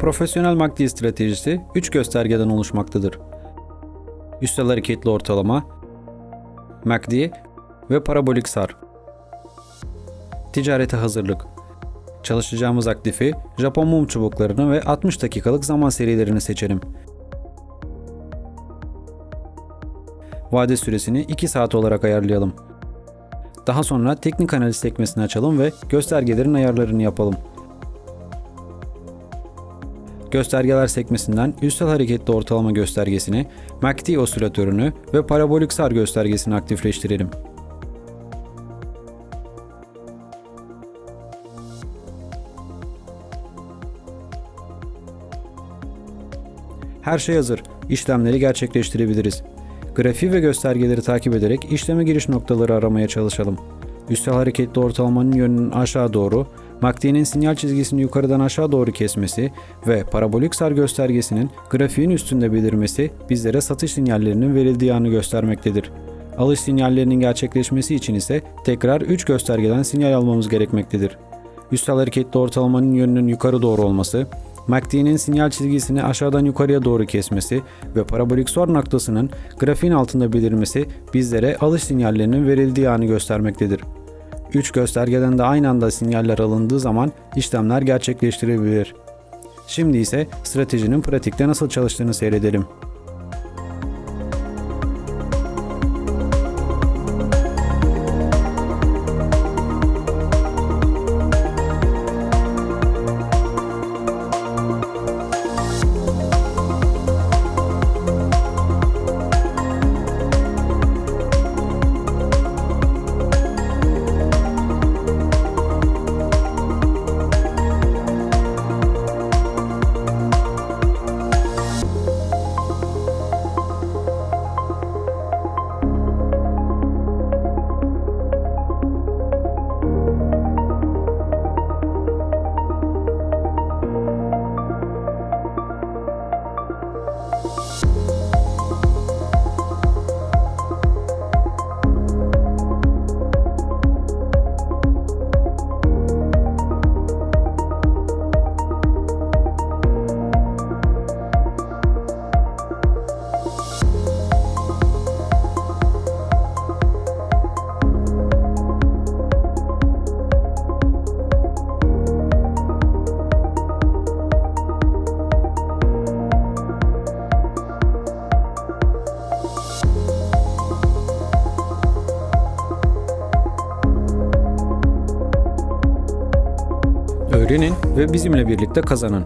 Profesyonel MACD stratejisi 3 göstergeden oluşmaktadır. Üstel hareketli ortalama, MACD ve parabolik sar. Ticarete hazırlık. Çalışacağımız aktifi Japon mum çubuklarını ve 60 dakikalık zaman serilerini seçelim. Vade süresini 2 saat olarak ayarlayalım. Daha sonra teknik analiz sekmesini açalım ve göstergelerin ayarlarını yapalım. Göstergeler sekmesinden üstel hareketli ortalama göstergesini, MACD osilatörünü ve parabolik sar göstergesini aktifleştirelim. Her şey hazır. İşlemleri gerçekleştirebiliriz. Grafiği ve göstergeleri takip ederek işleme giriş noktaları aramaya çalışalım. Üstel hareketli ortalamanın yönünün aşağı doğru, MACD'nin sinyal çizgisini yukarıdan aşağı doğru kesmesi ve parabolik sar göstergesinin grafiğin üstünde belirmesi bizlere satış sinyallerinin verildiği anı göstermektedir. Alış sinyallerinin gerçekleşmesi için ise tekrar 3 göstergeden sinyal almamız gerekmektedir. Üstel hareketli ortalamanın yönünün yukarı doğru olması, MACD'nin sinyal çizgisini aşağıdan yukarıya doğru kesmesi ve parabolik sor noktasının grafiğin altında belirmesi bizlere alış sinyallerinin verildiği anı göstermektedir. 3 göstergeden de aynı anda sinyaller alındığı zaman işlemler gerçekleştirilebilir. Şimdi ise stratejinin pratikte nasıl çalıştığını seyredelim. Öğrenin ve bizimle birlikte kazanın.